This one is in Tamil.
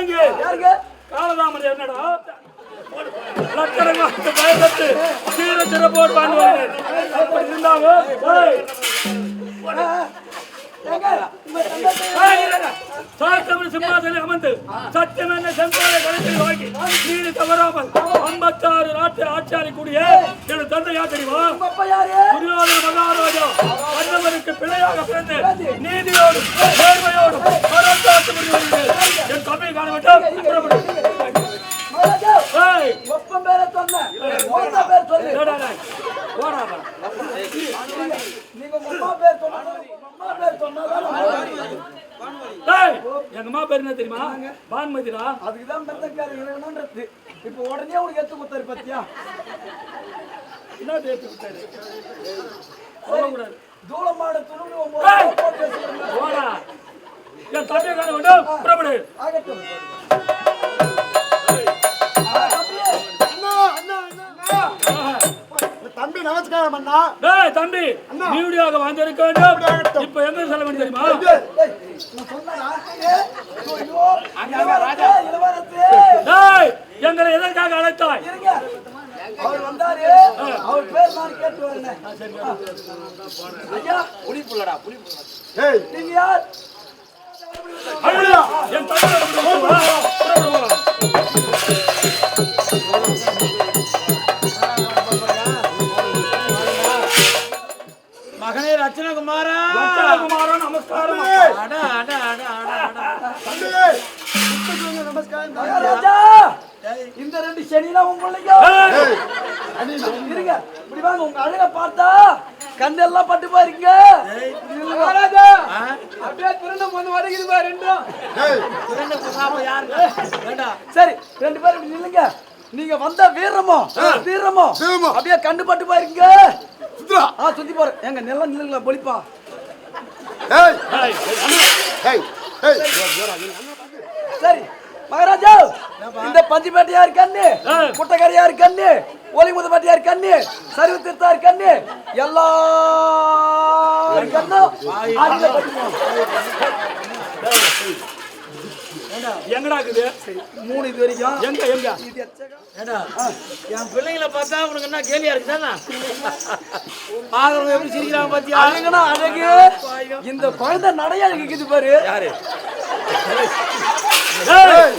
குதிரைங்க யாருங்க? என்னடா? லட்சணமாக பயன்பட்டு சீர பண்ணுவாங்க சத்தியம் என்ன செம்பாலை கணக்கில் வாங்கி ஐம்பத்தாறு நாட்டு ஆட்சியாளி கூடிய எனது தந்தையா தெரியுமா? துரியோதன மகாராஜா பிழையாக பிறந்து நீதியோடு காண வேண்டும் ஒப்பம் பேரை சொன்னேன் பேர் சொல்லு. நீங்க அம்மா பேர் சொன்னா எங்க அம்மா பேர் என்ன தெரியுமா? பான்மதிரா அதுக்குதான் பெத்தக்கார இறைவனன்றது. இப்ப உடனே உனக்கு எடுத்து கொடுத்தாரு பத்தியா? என்ன தேய்ச்சி விட்டாரு சொல்லக்கூடாது தூளமாட! போடா. என் தம்பியை காண வேண்டும் புறப்படு. ஆகட்டும். அண்ணா அண்ணா அண்ணா. தம்பி நமஸ்காரம் அண்ணா. டேய் தம்பி நீடியாக வந்திருக்க வேண்டும். இப்ப எங்க செல்ல வேண்டும் தெரியுமா. டேய் எங்களை எதற்காக அழைத்தாய்? இருங்க. அவர் வந்தாரு. அவர் பேர் நான் கேட்டு வரேன். ஐயா. யார் புறப்படு, வா, புறப்படு, வா. மகனே ரத்னகுமாரா ரத்னகுமாரன் நமஸ்காரம். அட அட அட அட தம்பி. நமஸ்காரம். மகாராஜா இந்த ரெண்டு செடினா உங்க பிள்ளைங்க இருங்க. இப்படி வாங்க உங்க அழக பார்த்தா கண்ணெல்லாம் பட்டு பாருங்க. அப்படியே திருநம் வந்து வரைக்குது பாரு ரெண்டும் ஏய். இரண்டு குசாம யாருங்க வேண்டாம். சரி ரெண்டு பேரும் இப்படி நில்லுங்க. நீங்க வந்த வீரமோ? வீரமோ. அப்படியே கண்டு பட்டு பாருங்க. ஆ சுத்தி போற எங்க நெல்ல நில்லுங்களா? பொலிப்பா ஏய். ஏய், ஏய் ஏய். சரி மகாராஜா இந்த பஞ்சுப்பேட்டை யாரு கண்ணு? ஏய். குட்டக்காரி யாரு கண்ணு யாரு கண்ணு சரிவு திருத்தாரு கண்ணு. எல்லா கண்ணும் ஆங்கில பட்டுப்போம். எங்கடா இருக்குது? மூணு இது வரைக்கும். எங்க எங்க? இது எச்சகம். ஏண்டா என் பிள்ளைங்களை பார்த்தா உனக்கு என்ன கேலியா இருக்குதானா பாக்குறவங்க எப்படி சிரிக்கிறாங்க பாத்தியா? அழகுனா அழகு. இந்த குழந்தை நடைய அழகுக்குது பாரு. ஏய்,